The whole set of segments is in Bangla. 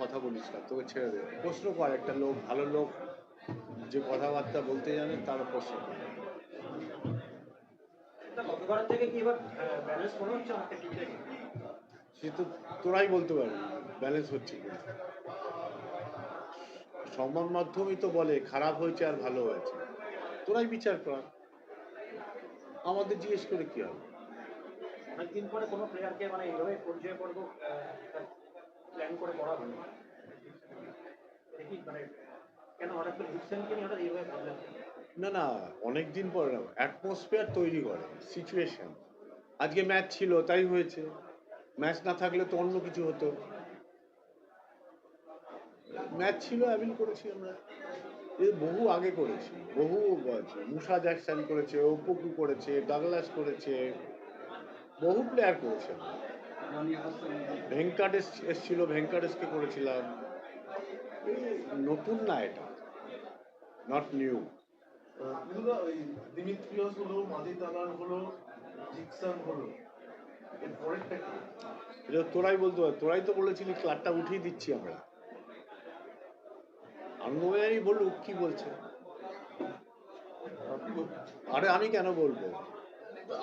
কথা বলিস না তোকে ছেড়ে দেবে। প্রশ্ন কর একটা লোক ভালো লোক যে কথাবার্তা বলতে জানে তার প্রশ্ন কর। সে তো তোরাই বলতে পারবি ব্যালেন্স হচ্ছে সংবাদ মাধ্যমই তো বলে খারাপ হয়েছে আর ভালো হয়েছে। তোরাই বিচার কর। আমাদের জিজ্ঞেস করে কি হবে? অনেকদিন পরে কোনো প্লেয়ারকে মানে এইভাবে পরিচয় করব প্ল্যান করে করা হলো মানে না না অনেক দিন অ্যাটমসফিয়ার তৈরি করে সিচুয়েশন আজকে ম্যাচ ছিল, তাই হয়েছে। ম্যাচ না থাকলে তো অন্য কিছু হতো। ম্যাচ ছিল অ্যাবিল করেছি আমরা। বহু আগে করেছি, বহু, মুসা জ্যাকসন করেছে ওপুকু করেছে ডাগলাস করেছে, বহু প্লেয়ার করেছে। ভেঙ্কাটেশ এসছিল ভেঙ্কাটেশকে করেছিলাম। নতুন না এটা? নট নিউ এগুলো হলো মাদি তালার হলো জিকসান হলো। এর পরেরটা কি? এটা তোরাই বলতে পার তোরাই তো বলেছিলি ক্লাবটা উঠিয়ে দিচ্ছি আমরা। আনন্দবাজারই বলুক কি বলছে? আরে আমি কেন বলব?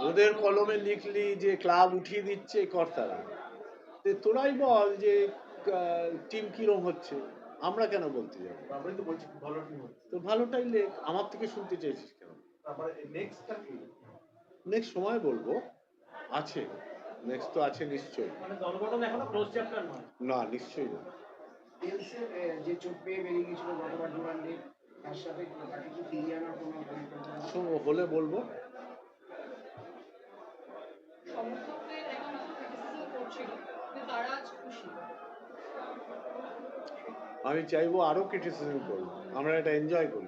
ওদের কলমে লিখলি যে ক্লাব উঠিয়ে দিচ্ছে কর্তারা। তোরাই বল যে টিম কিরম হচ্ছে আমরা কেন বলতে যাব? তো বলছি খুব ভালো টিম হচ্ছে। তো ভালোটাই লেখ আমার থেকে শুনতে চাইছিস কেন? তারপরে নেক্সটটা কি? নেক্সট সময় বলব। আছে নেক্সট তো আছে নিশ্চয়ই। মানে দল গঠন এখনও ক্লোজ চ্যাপ্টার নয়। না নিশ্চয়ই না। যে চোট পেয়ে বেরিয়ে গেছিল গতবার ডুরান্ডে তার সাথে তাকে কি ফিরিয়ে আনার কোনো হলে বলব আমি চাইব আরও ক্রিটিসিজম করব আমরা এটা এনজয় করি।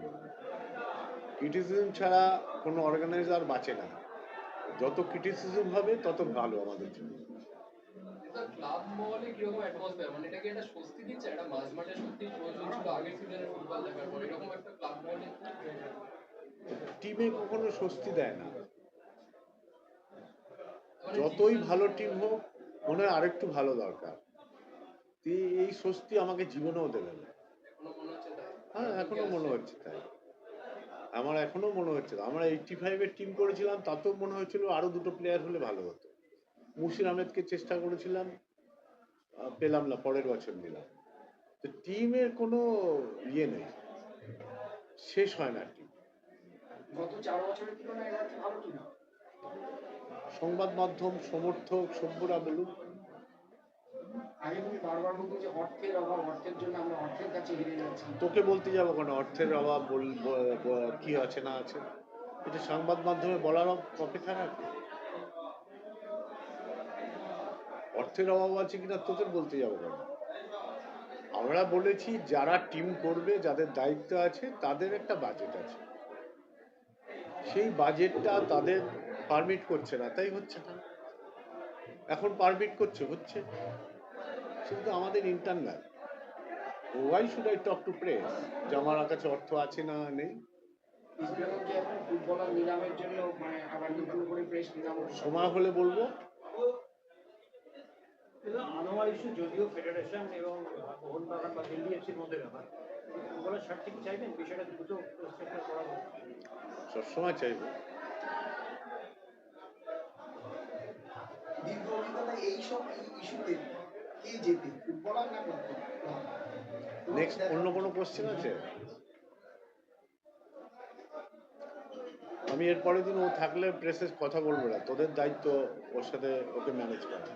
ক্রিটিসিজম ছাড়া কোনো অর্গানাইজার বাঁচে না। যত ক্রিটিসিজম হবে তত ভালো আমাদের জন্য। অ্যাটমসফিয়ার মানে টিমে কখনো স্বস্তি দেয় না। মানে যতই ভালো টিম হোক মনে হয় আরেকটু ভালো দরকার। এই স্বস্তি আমাকে জীবনেও দেবে না। হ্যাঁ এখনও মনে হচ্ছে তাই। আমার এখনও মনে হচ্ছে। আমরা এইটটি ফাইভের টিম করেছিলাম তাতেও মনে হচ্ছিল আরও দুটো প্লেয়ার হলে ভালো হতো। মুশির আহমেদকে চেষ্টা করেছিলাম পেলাম না পরের বছর নিলাম। তো টিমের কোনো ইয়ে নেই। শেষ হয় না টিম সংবাদ মাধ্যম সমর্থক সভ্যরা বলুক আগে তুমি বারবার বলতো যে অর্থের অভাব, অর্থের জন্য আমরা অর্থের কাছে হেরে যাচ্ছি। তোকে বলতে যাব কেন? অর্থের অভাব কি আছে না আছে? এটা সংবাদ মাধ্যমে বলার অপেক্ষা রাখে। অর্থের অভাব আছে কিনা তোদের বলতে যাব কেন? আমরা বলেছি, যারা টিম করবে, যাদের দায়িত্ব আছে, তাদের একটা বাজেট আছে। সেই বাজেটটা তাদের পারমিট করছে না, তাই হচ্ছে না। এখন পারমিট করছে, হচ্ছে। কিন্তু আমাদের internal why should I talk to press যে আমার কাছে অর্থ আছে না নেই। ইসবেঙ্গল কি এখন ফুটবলার নিলামের জন্য মানে আবার নতুন করে প্রেস নিলাম সময় হলে বলব। আনোয়ার ইস্যু যদিও ফেডারেশন এবং মোহনবাগান বা দিল্লি এফসির মধ্যে ব্যাপার। ফুটবলের স্বার্থে কি চাইবেন বিষয়টা দ্রুত করা সবসময় চাইব। দীর্ঘ অভিজ্ঞতা এইসব ইস্যুতে জেতে না নেক্সট অন্য কোনো কোশ্চেন আছে? আমি এর পরের দিন ও থাকলে প্রেসে কথা বলব না। তোদের দায়িত্ব ওর সাথে ওকে ম্যানেজ করা।